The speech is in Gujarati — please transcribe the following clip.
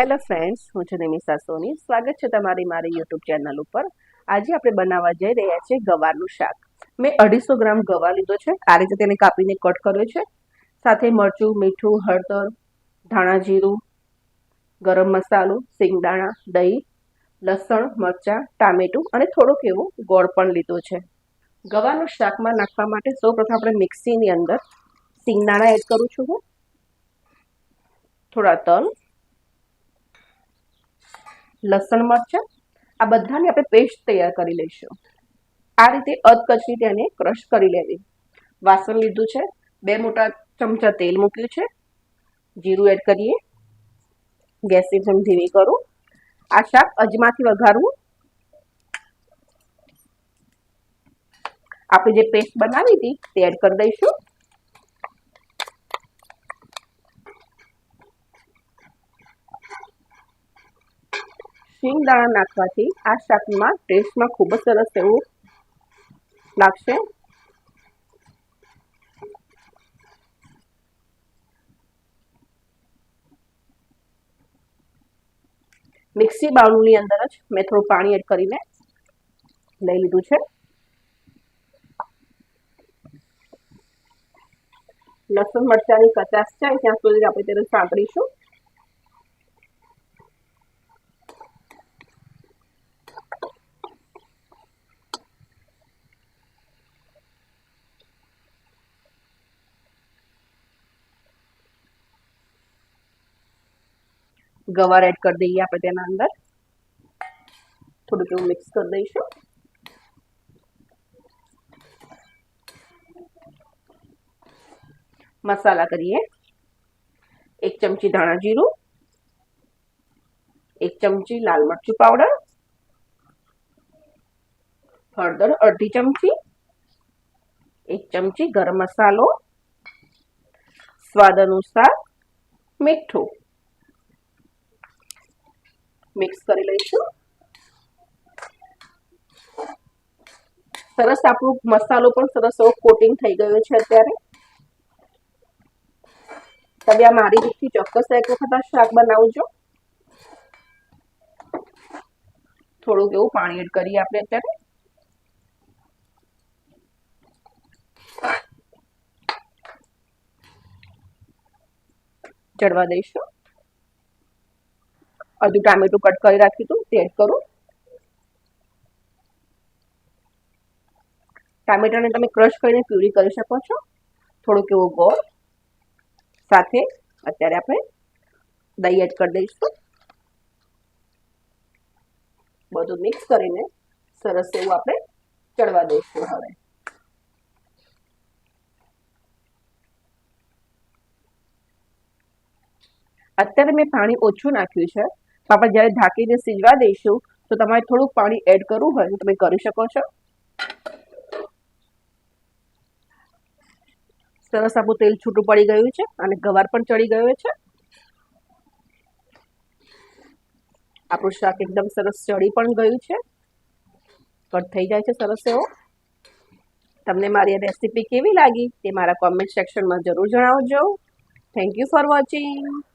હેલો ફ્રેન્ડ્સ, હું છું નિમિષા સોની. સ્વાગત છે તમારી મારી યુટ્યુબ ચેનલ ઉપર. આજે આપણે બનાવવા જઈ રહ્યા છીએ ગવારનું શાક. મેં અઢીસો ગ્રામ ગવાર લીધો છે. આ રીતે તેને કાપીને કટ કર્યો છે. સાથે મરચું, મીઠું, હળદર, ધાણા જીરું, ગરમ મસાલો, સિંગદાણા, દહીં, લસણ, મરચાં, ટામેટું અને થોડોક એવો ગોળ પણ લીધો છે. ગવાનું શાકમાં નાખવા માટે સૌપ્રથમ આપણે મિક્સીની અંદર સિંગદાણા એડ કરું છું હું. થોડા તલ લસણ મરચાં, આ બધાને આપણે પેસ્ટ તૈયાર કરી લઈશું. આ રીતે અધકચરી તેને ક્રશ કરી લેવી. વાસણ લીધું છે, બે મોટા ચમચા તેલ મૂક્યું છે. જીરું એડ કરીએ. ગેસની ફ્લેમ ધીમી કરું. આ શાક અજમાથી વઘારવું. આપણે જે પેસ્ટ બનાવી હતી તે એડ કરી દઈશું. શિંગદાણા નાખવાથી આ શાકમાં ટેસ્ટમાં ખૂબ જ સરસ એવું લાગશે. મિક્સી બાઉલની અંદર જ મેં થોડું પાણી એડ કરીને લઈ લીધું છે. લસણ, મરચાંની કચાશ છે, ત્યાં સુધી આપણે તેને સાંકળીશું. ગવાર એડ કરી દઈએ આપણે તેના અંદર. થોડુંક એવું મિક્સ કરી દઈશું. મસાલા કરીએ. એક ચમચી ધાણા જીરું. એક ચમચી લાલ મરચું પાવડર. હળદર અડધી ચમચી. એક ચમચી ગરમ મસાલો. સ્વાદ અનુસાર મીઠું. મિક્સ કરી લઈશું. સરસ આપણો મસાલો પણ સરસ એવો કોટિંગ થઈ ગયો છે અત્યારે. તમે આ મારી રીતથી ચોક્કસ એક વખત આ શાક બનાવજો. થોડુંક એવું પાણી એડ કરીએ આપણે અત્યારે. ચડવા દઈશું. અડધું ટામેટું કટ કરી રાખ્યું હતું, તે એડ કરું. ટામેટાને તમે ક્રશ કરીને પ્યુરી કરી શકો છો. થોડુંક એવો ગોળ સાથે અત્યારે આપણે દહીં એડ કરી દઈશું. બધું મિક્સ કરીને સરસ એવું આપણે ચડવા દઈશું હવે. અત્યારે મેં પાણી ઓછું નાખ્યું છે. આપણે જ્યારે ઢાંકીને સીજવા દઈશું, તો તમારે થોડુંક પાણી એડ કરવું હોય તો તમે કરી શકો છો. સરસ આપણું તેલ છૂટું પડી ગયું છે અને ગવાર પણ ચડી ગયો છે. આપણું શાક એકદમ સરસ ચડી પણ ગયું છે. કટ થઈ જાય છે સરસ એવો. તમને મારી રેસીપી કેવી લાગી તે મારા કોમેન્ટ સેક્શનમાં જરૂર જણાવજો. Thank you for watching